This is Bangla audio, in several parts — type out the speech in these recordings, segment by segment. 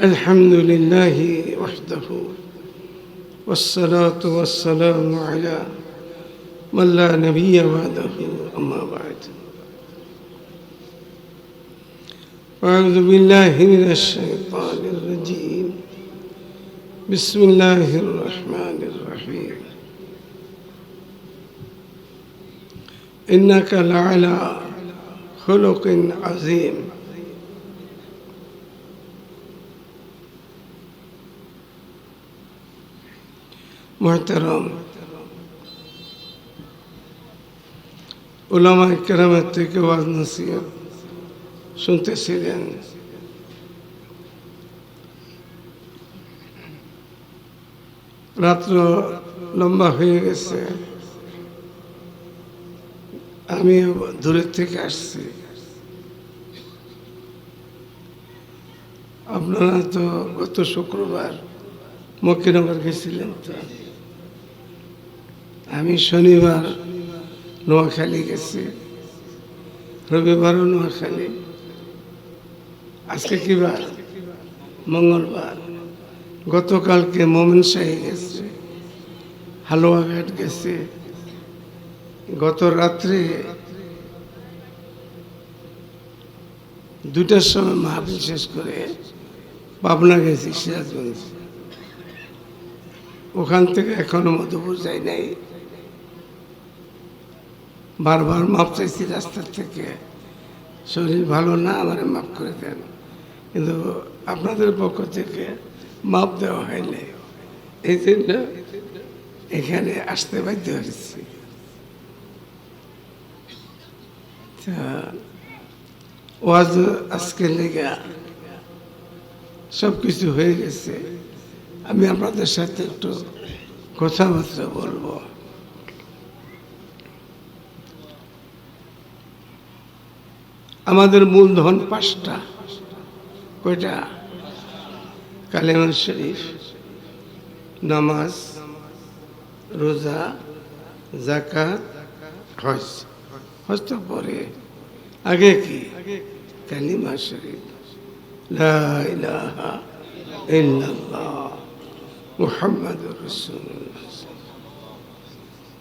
الحمد لله وحده والصلاة والسلام على من لا نبي بعده أما بعد. أعوذ بالله من الشيطان الرجيم. بسم الله الرحمن الرحيم. إنك لعلى خلق عظيم. মহতারাম। ওলামা কেরামের থেকে ওয়াজ নাসিয়া শুনতেছিলেন। রাত্র লম্বা হয়ে গেছে। আমি দূরের থেকে আসছি। আপনারা তো গত শুক্রবার মক্কিনগর গেছিলেন তো? আমি শনিবার নোয়াখালী গেছি। রবিবারও নোয়াখালী। আজকে কি বার? মঙ্গলবার। গতকালকে মোমিন শাহী গেছে। হালুয়াঘাট গেছে। গত রাত্রে দুটার সময় মাহফিল শেষ করে পাবনা গেছি সিরাজগঞ্জ। ওখান থেকে এখনও মধুপুর যাই নাই। বারবার মাপ চাইছি রাস্তার থেকে। শরীর ভালো না, আমার মাফ করে দেন। কিন্তু আপনাদের পক্ষ থেকে মাপ দেওয়া হয়নি। এই জন্য এখানে আসতে বাধ্য হয়েছি। ওয়াজ আজকে লেগে সব কিছু হয়ে গেছে। আমি আপনাদের সাথে একটু কথাবার্তা বলব। আমাদের মূলধন পাঁচটা। কয়টা? কালেমান শরীফ, নামাজ, রোজা জাকাত হজ। হজ তো পরে। আগে কি? কালিমা শরীফ।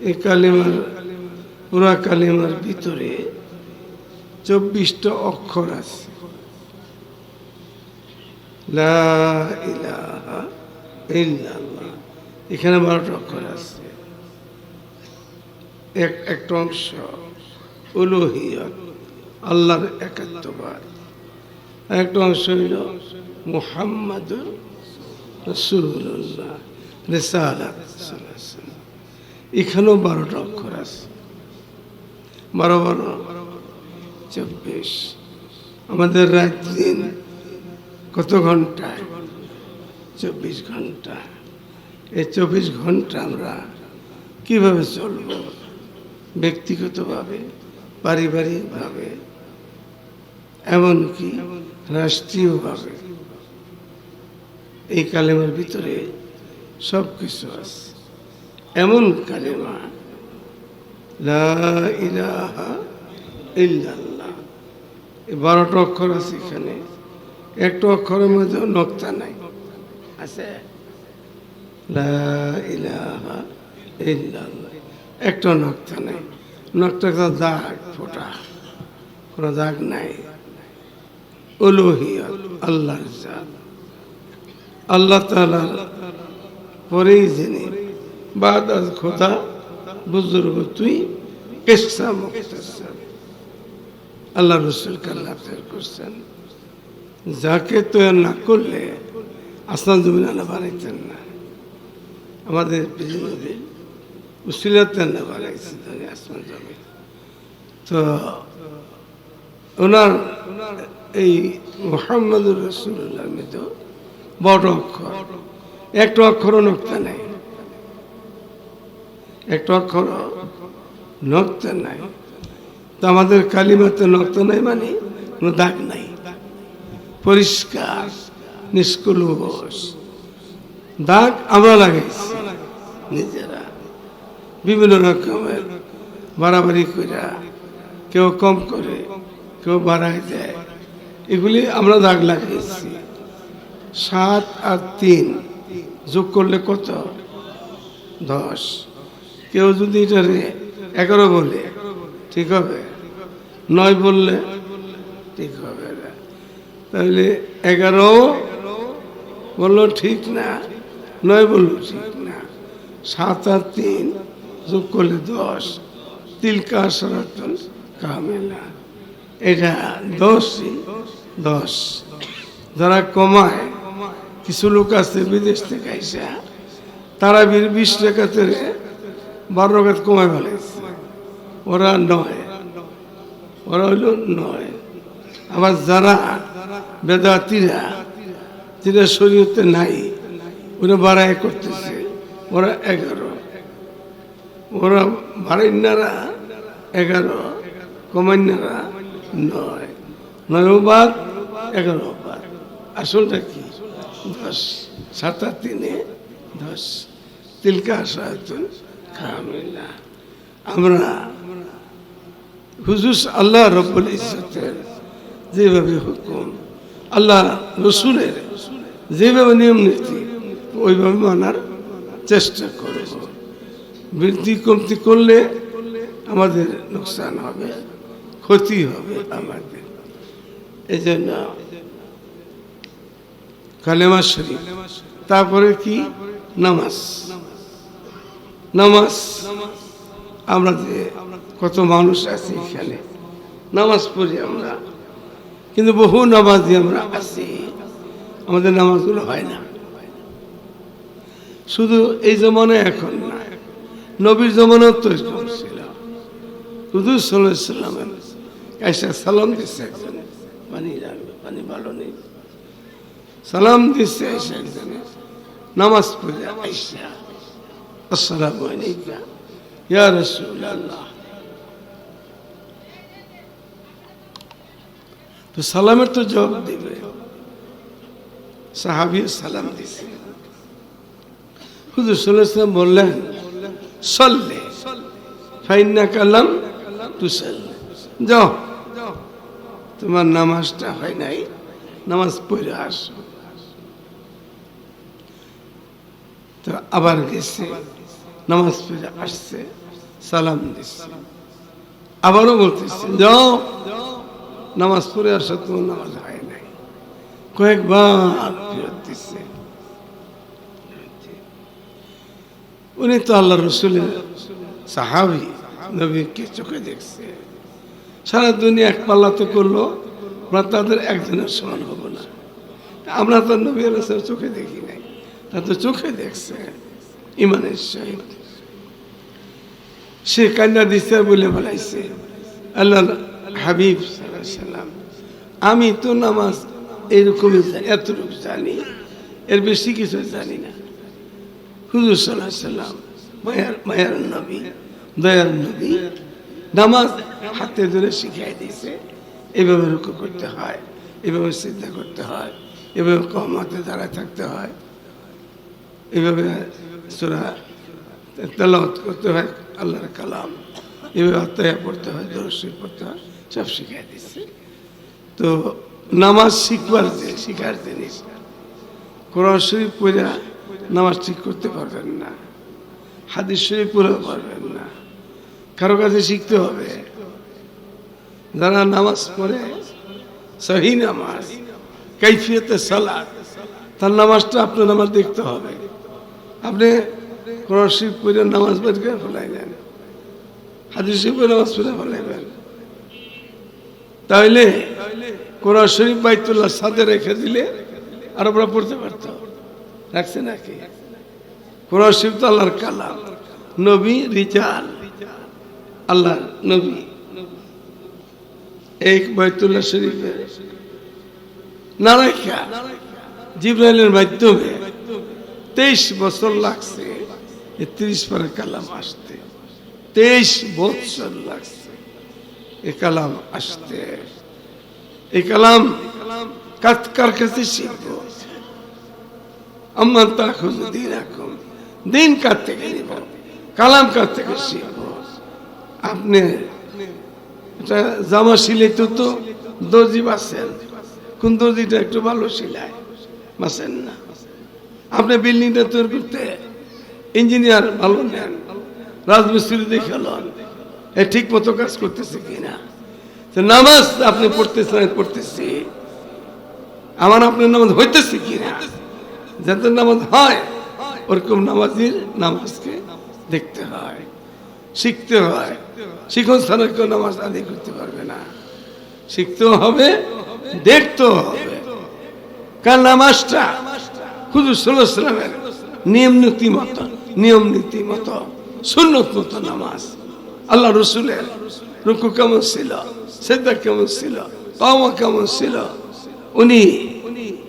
এই কালিমার, পুরা কালিমার ভিতরে চব্বিশটা অক্ষর আছে। এখানে বারোটা অক্ষর আছে। এক একটা অংশ উলুহিয়ত, আল্লাহর একাত্মবাদ। একটা অংশ হইল রেসালাত এখানেও বারোটা অক্ষর আছে। বারো বারো। চব্বিশ। আমাদের রাত দিন কত ঘন্টায় চব্বিশ ঘণ্টা। এই চব্বিশ ঘণ্টা আমরা কীভাবে চলব? ব্যক্তিগতভাবে, পারিবারিকভাবে, এমনকি রাষ্ট্রীয়ভাবে। এই কালেমার ভিতরে সব কিছু আছে। এমন কালেমা, লা ইলাহা ইল্লাল্লাহ। বারোটা অক্ষর আছে এখানে। একটা অক্ষরের মধ্যে নক্তা নাই। আছে? একটা নক্তা নাই। নক্তা দাগ ফোটা। কোনো দাগ নাই। জাত। আল্লাহ তালার পরেই জেনে বাদ খোদা, বুজুর্গ, তুই কেসা মুক্তাসার আল্লাহ রসুল কাল্লা ফের করছেন। যাকে তৈরি না করলে আসমান জমিন আল্লাহ বানাইতেন না। আমাদের পৃথিবীর উসিলাতেন না বানাইছেন আসমান জমিন। তো ওনার এই মোহাম্মদুর রসুল্লাহ মৃত বড় অক্ষর। একটা অক্ষরও নক্তা নাই। একটা অক্ষর নক্তা নাই। তো আমাদের কালিমাতে নক্তা নাই মানে কোনো দাগ নাই। পরিষ্কার, নিষ্কুলুষ। দাগ আমরা লাগাইছি নিজেরা বিভিন্ন রকমের বাড়াবাড়ি করে কেউ কম করে, কেউ বাড়াই দেয়। এগুলি আমরা দাগ লাগিয়েছি। সাত আর তিন যোগ করলে কত? দশ। কেউ যদি এটারে এগারো বলে, ঠিক হবে? নয় বললে ঠিক হবে না। তাহলে এগারো বলল ঠিক না, নয় বলল ঠিক না। সাত আর তিন যোগ করলে দশ। তিলকা সরাতন কামেলা। এটা দশই দশ। যারা কমায়, কিছু লোক আছে বিদেশ থেকে আইসা, তারা বিশ টাকা থেকে বারো টাকা কমায় ফেলেছে। ওরা নয়। ওরা হইল নয়। আবার যারা বেদাতিরা যেটা শরীয়তে নাই, ওরা বাড়ায় করতেছে। ওরা এগারো। ওরা বাড়িনারা এগারো কমান্যারা নয়। নয় বাদ, এগারো বাদ। আসলটা কি? দশ। সাত তিনে দশ। তিলকা সাহায্য কামিলা। আমরা হুজুর, আল্লাহ রব্বুল ইজ্জতের যেভাবে হুকুম, আল্লাহ রসুলের যেভাবে নিয়ম নীতি, ওইভাবে মানার চেষ্টা করব। বৃদ্ধি কমতি করলে আমাদের লোকসান হবে, ক্ষতি হবে আমাদের। এই জন্য কালেমা শরীফ, তারপরে কি? নামাজ। নামাজ আমরা যে কত মানুষ আছি এখানে, নামাজ পড়ি আমরা, কিন্তু বহু নামাজি আমরা আছি, আমাদের নামাজগুলো হয় না। শুধু এই জমানায় এখন না, নবীর জমানাও তো ছিল। সাল্লাহ সাল্লামের এসে সালাম দিচ্ছে একজনে, পানি লাগবে পানি ভালো নেই। সালাম দিচ্ছে এসে একজনে, নামাজ পড়ে আইসা আসসালামু আলাইকা ইয়া রাসূলুল্লাহ তো সালামের তো জবাব দিবে। সাহাবি সালাম দিছে। হুজুর সাল্লাম বললেন, সল্লে, ফাইন্না কালাম তু যাও, তোমার নামাজটা হয় নাই, নামাজ পড়ে আসো। তো আবার গেছে। নামাজ পড়ে আসছে, সালাম দিচ্ছে আবারও বলতেছে, যাও, নামাজ পড়ে আসো তোমার নামাজ হয় নাই। কয়েকবার ফেরত দিচ্ছে উনি তো আল্লাহ রসুলের সাহাবি, নবীকে চোখে দেখছে। সারা দুনিয়া এক পাল্লা তো করল, আমরা তাদের একজনের সমান হব না। আমরা তো নবী রসের চোখে দেখি নাই। তা তো চোখে দেখছে। ইমানের সহিত সে কান্না দিচ্ছে বলে বলাইছে আল্লাহ হাবিব সাল্লাম, আমি তো নামাজ এরকমই জানি, এতটুকু জানি, এর বেশি কিছু জানি না। হুজুর সাল্লাহ সাল্লাম, মায়ার মায়ার নবী, দয়ার নবী, নামাজ হাতে ধরে শিখিয়ে দিয়েছে, এভাবে রুকু করতে হয়, এভাবে চিন্তা করতে হয়, এভাবে কম হাতে দাঁড়ায় থাকতে হয়, এভাবে সোরা তেলাওয়াত করতে হয়, আল্লাহর কালাম। এভাবে আত্মায়া পড়তে হয় দর্শী পড়তে হয়, সব শিখিয়ে দিচ্ছে। তো নামাজ শিখবার শিখার জিনিস, কোরআন শরীফ পড়ে নামাজ ঠিক করতে পারবেন না, হাদিস শরীফ পড়েও পারবেন না, কারও কাছে শিখতে হবে। যারা নামাজ পড়ে, সহি নামাজ কৈফিয়তে সালাদ তার নামাজটা আপনার নামাজ দেখতে হবে। আপনি কোরআন শরীফ পড়ে নামাজ করে ফেলাই দেন হাদিস শরীফ পড়ে নামাজ পড়ে ফেলাইবেন তাহলে কোরআন শরীফ বাইতুল্লাহ সাথে রেখে দিলে আর আমরা পড়তে পারতো রাখছে নাকি? কোরআন শরীফ তো আল্লাহর কালাম। নবী, রিজাল। আল্লাহ নবী। এই বাইতুল্লাহ শরীফের নারাইকা জিব্রাইলের মাধ্যমে তেইশ বছর লাগছে তিরিশ পরে কালাম আসতে। তেইশ বছর লাগছে এ কালাম আসতে। এই কালাম কার কার কাছে শিখব? আমার তা খুঁজ দিন এখন। দিন কার থেকে নিব? কালাম কার থেকে শিখব? আপনি এটা জামা সিলাইতে তো দর্জি বাসেন। কোন দর্জিটা একটু ভালো সিলায়? বাঁচেন না। আপনি বিল্ডিংটা তৈরি করতে ইঞ্জিনিয়ার ভালো নেন, রাজমিস্ত্রি দেখে লন, এ ঠিক মতো কাজ করতেছে কিনা? নামাজ আপনি পড়তেছেন পড়তেছি। আমার আপনার নামাজ হইতেছে কিনা? যাতে নামাজ হয়, ওরকম নামাজির নামাজকে দেখতে হয়, শিখতে হয়। শিখন ছাড়া কেউ নামাজ আদায় করতে পারবে না। শিখতেও হবে, দেখতেও হবে। কার নামাজটা? নিয়ম নীতি মতো, নিয়ম নীতি মতো, সুন্নত মতো নামাজ। আল্লাহ রসুলের রুকু কেমন ছিল সেদা কেমন ছিল, পাওয়া কেমন ছিল, উনি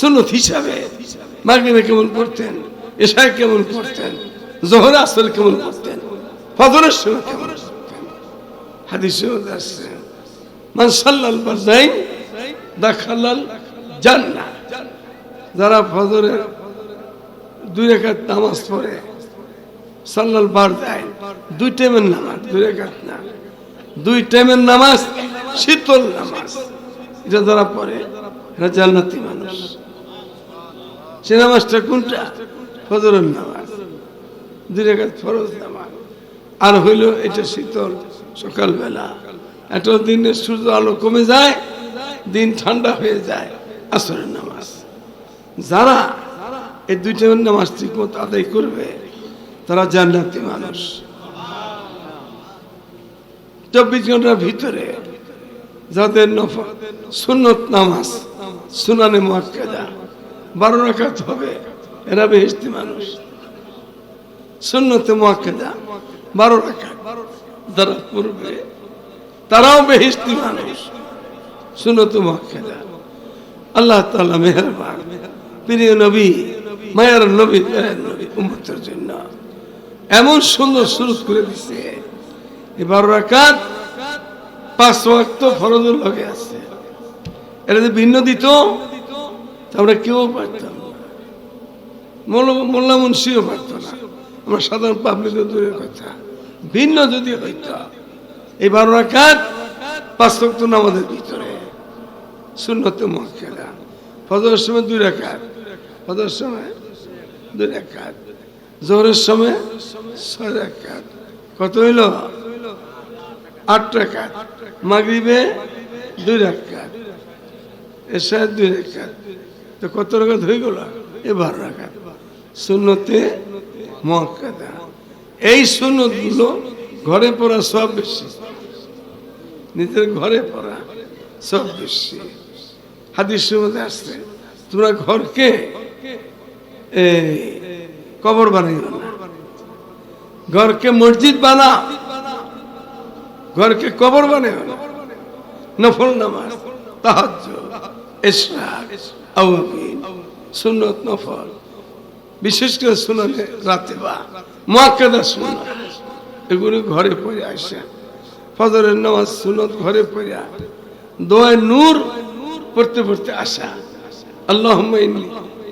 সুন্নত হিসাবে কেমন পড়তেন এশায় কেমন পড়তেন, জোহর আসল কেমন পড়তেন, ফজরের সময় কেমন হাদিসে আসছে মান সাল্লাল বাজাইন জান্নাহ। যারা ফজরের দুই রেখাত নামাজ পড়ে সাল্লাল বার দেয় দুই টাইমের নামাজ, দুই রেখাত না। দুই টাইমের নামাজ, শীতল নামাজ। এটা যারা পড়ে, এরা জান্নাতি মানুষ। সে নামাজটা কোনটা? ফজরের নামাজ। দুই রেখাত ফরজ নামাজ। আর হইল এটা শীতল, সকালবেলা। একটা দিনে সূর্য আলো কমে যায়, দিন ঠান্ডা হয়ে যায়, আসরের নামাজ। যারা এই দুইটা নামাজ ঠিক মতো আদায় করবে, তারা জান্নাতি মানুষ। চব্বিশ ঘণ্টার ভিতরে যাদের নফল সুন্নত নামাজ, সুনানে মক্কেদা বারো রাখাত হবে, এরা বেহেস্তি মানুষ। সুন্নতে মক্কেদা বারো রাখাত যারা পড়বে, তারাও বেহেস্তি মানুষ। সুন্নতে মক্কেদা আল্লাহ তাআলা মেহরবান, প্রিয় নবী মায়ের নবী প্রিয় নবী, উম্মতের জন্য। এমন সুন্দর শুরু করে দিছে। এবার রাকাত পাঁচ ওয়াক্ত ফরজের লগে আছে। এটা যদি ভিন্ন দিত আমরা কেউ পারতাম না। মোল্লা- মুন্সিও পারত না। আমরা সাধারণ পাবলিকের দূরের কথা। ভিন্ন যদি হইত এই বারো রাকাত পাঁচ ওয়াক্ত নামাজের ভিতরে। সুন্নতে মক্কেদা ফজরের সময় দুই রাকাত। ফজরের সময় দুই রাকাত জোহরের সময় ছয় রাকাত কত হইল? আট রাকাত মাগরিবে দুই রাকাত এসায় দুই রাকাত তো কত রাকাত হয়ে গেল? এবার রাকাত সুন্নতে মক্কেদা এই সুন্নতগুলো ঘরে পড়া সব বেশি। নিজের ঘরে পড়া সব বেশি। হাদিসের মধ্যে আসছে, তোমরা ঘরকে কবর না ঘরকে মসজিদ বানা, ঘরকে কবর না নফল নামাজ তাহাজ সুন্নত নফল, বিশেষ করে শুনানে রাতে বা এগুলো ঘরে পড়ে আসে। ফজরের নামাজ সুনত ঘরে নূর পড়তে পড়তে আসা। আল্লাহ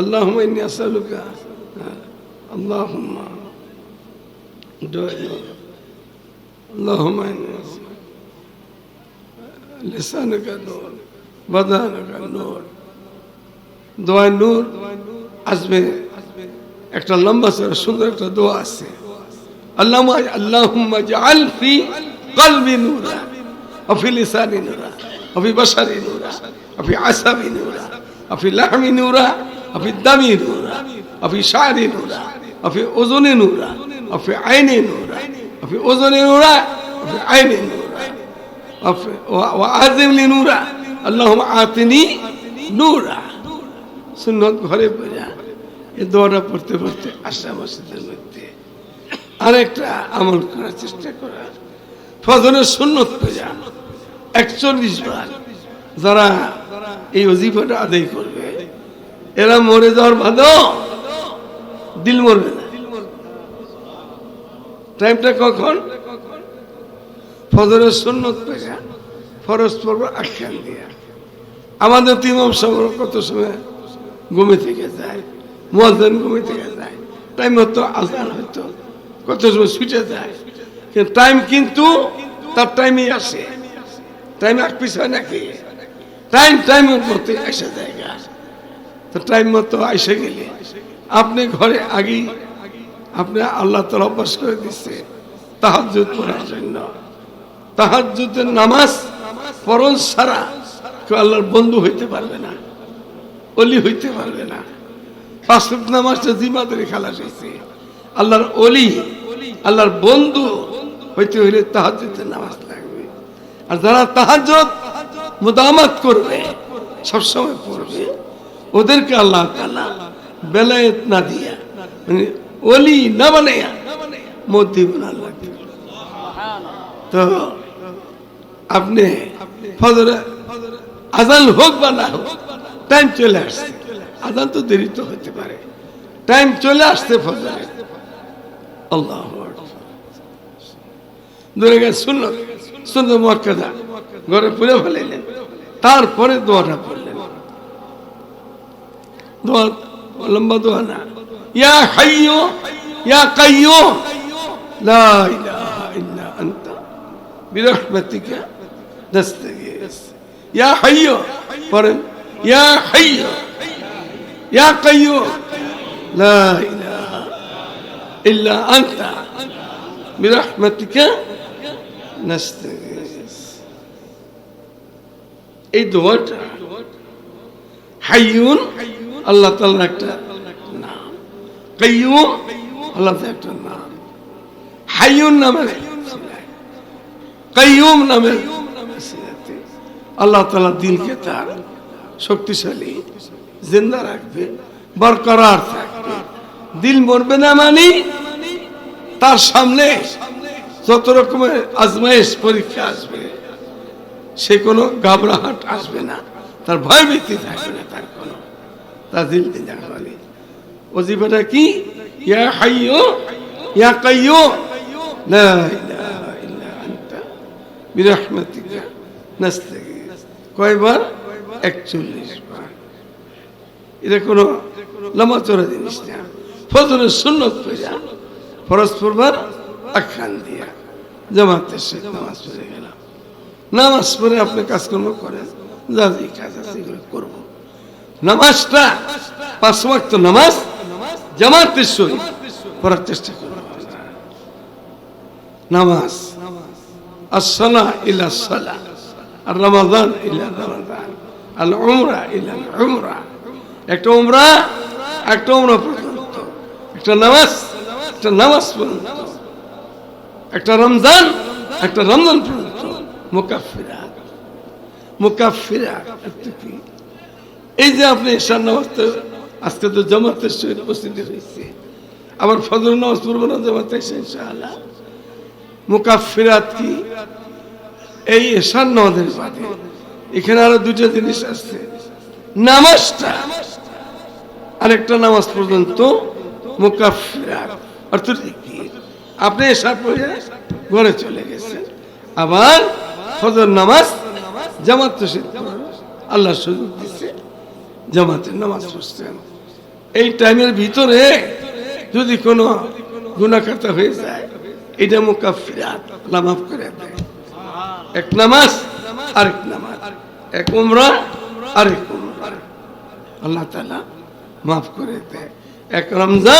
আল্লাহ আসালুকা আল্লাহ اللهم لسانك نور بدانك نور দোয়ায় নূর আসবে একটা লম্বা সরে সুন্দর একটা দোয়া আছে আল্লাহ আল্লাহুম্মা জাআল ফি কলবি নূরা وفي لساني نورا وفي بشري نورا وفي عصبي نورا وفي لحمي نورا আপনি দামি নোরা, আপনি সারি নোরা, আপনি ওজনে নূরা, আপনি আইনে নূরা, আপনি ওজনে নোরা, আপনি আইনে নূরা, আপনি আজিমলি নূরা আল্লাহ আতনি নোরা। সুন্নত ঘরে বোঝা এ দোয়াটা পড়তে পড়তে আশা মসজিদের মধ্যে। আরেকটা আমল করার চেষ্টা করা। ফজরের সুন্নত পূজা একচল্লিশ বার যারা এই অজিফাটা আদায় করবে এরা মরে যাওয়ার বাদও দিল মরবে টাইমটা কখন? ফজরের সুন্নত পূজা ফরজ পর্ব আখ্যান দিয়া। আমাদের তিমাম সময় কত সময়? ঘুমে থেকে যায়। মহাজন ঘুমে থেকে যায়। টাইম হতো, আজান হতো। কত সময় ছুটে যায়। কিন্তু টাইম কিন্তু তার টাইমে আসে। টাইম এক পিস হয় নাকি? টাইম টাইমের মধ্যে এসে জায়গা। তো টাইম মতো আইসে গেলে। আপনি ঘরে আগেই আপনি আল্লাহ তালা অভ্যাস করে দিচ্ছে তাহাজ্জুদ পড়ার জন্য। তাহাজ্জুদের নামাজ পরন সারা কেউ আল্লাহর বন্ধু হইতে পারবে না, অলি হইতে পারবে না। পাঁচ ওয়াক্ত নামাজটা জিমাদের খেলা হয়েছে আল্লাহর অলি, আল্লাহর বন্ধু হইতে হইলে তাহাজ্জুদের নামাজ লাগবে। আর যারা তাহাজ্জুদ মুদামাত করবে, সবসময় পড়বে। ওদেরকে আল্লাহ তাআলা বেলায়েত না দিয়া মানে অলি না বানাইয়া মধ্যে আল্লাহ। তো আপনি আজান হোক বা না হোক টাইম চলে আসছে। আজান তো দেরি তো হতে পারে। টাইম চলে আসছে ফজরে। আল্লাহ দূরে গেছে শুনল শুনল মক্কাদা ঘরে পুরে ফেলাইলেন। তারপরে দোয়াটা পড়লেন। দোয়া লম্বা দোয়া না ইয়া হাইয়ো ইয়া কাইয়ো লা ইলাহা ইল্লা আনতা বিরহমাতিকা নাস্তাগীস ইয়া হাইয়ো পড়েন ইয়া হাইয়ো ইয়া কাইয়ো লা ইলাহা ইল্লা আনতা বিরহমাতিকা নাস্তাগীস এই দোয়াটা হাইয়ুন আল্লাহ তাআলার একটা নাম। কাইয়ুম, আল্লাহ একটা নাম। হাইয়ুন নামের কাইয়ুম নামের আল্লাহ তাআলা দিলকে তার শক্তিশালী জিন্দা রাখবে, বরকরার থাকবে। দিল মরবে না মানে তার সামনে যত রকমের আজমাইশ পরীক্ষা আসবে, সে কোনো ঘাবড়াহাট আসবে না। তার ভয় ভীতি থাকবে না, তার কোনো দিন রাখবানি ওজিফাটা কি? ইয়া ইয়া লা ইলাহা ইল্লা আনতা বিরহমাতিকা। কয়বার? 41 বার। এটা কোনো লম্বা চড়া জিনিস না। ফজরের সুন্নত কইরা ফরজ আখ্যান দিয়া জামাতের সাথে নামাজ পড়ে গেলাম। নামাজ পড়ে আপনি কাজকর্ম করেন, যা যে কাজ আছে করব। নামাজটা পাঁচ ওয়াক্ত নামাজ জামাতের সহিত পড়ার চেষ্টা করব নামাজ আসসালা ইলা সালা আর রমাদান ইলা রমাদান আল উমরা ইলা উমরা একটা উমরা একটা উমরা পর্যন্ত। একটা নামাজ একটা নামাজ পর্যন্ত। একটা রমজান একটা রমজান পর্যন্ত। মুকাফিরা মুকাফিরা একটু কি এই যে আপনি ঈশান নামাজ তো আজকে তো জামাতের সহিত উপস্থিতি হয়েছে। আবার ফজর নামাজ পড়ব না জামাতে ইনশাআল্লাহ। মুকাফিরাত কি? এই ঈশান নামাজের বাদে এখানে আরও দুটো জিনিস আছে। নামাজটা, আরেকটা নামাজ পর্যন্ত মুকাফিরাত অর্থাৎ আপনি এসা পড়ে ঘরে চলে গেছেন। আবার ফজর নামাজ জামাত তো আল্লাহ সুযোগ দিচ্ছে জামাতের নামাজ পড়ছেন। এই টাইমের ভিতরে যদি কোনো গুণাকাতা হয়ে যায়, এটা মুকাফিরাত, আল্লাহ মাফ করে দেয়। এক নামাজ, আরেক নামাজ। এক উমরা, আরেক উমরা। আল্লাহ তালা মাফ করে দেয়। এক রমজান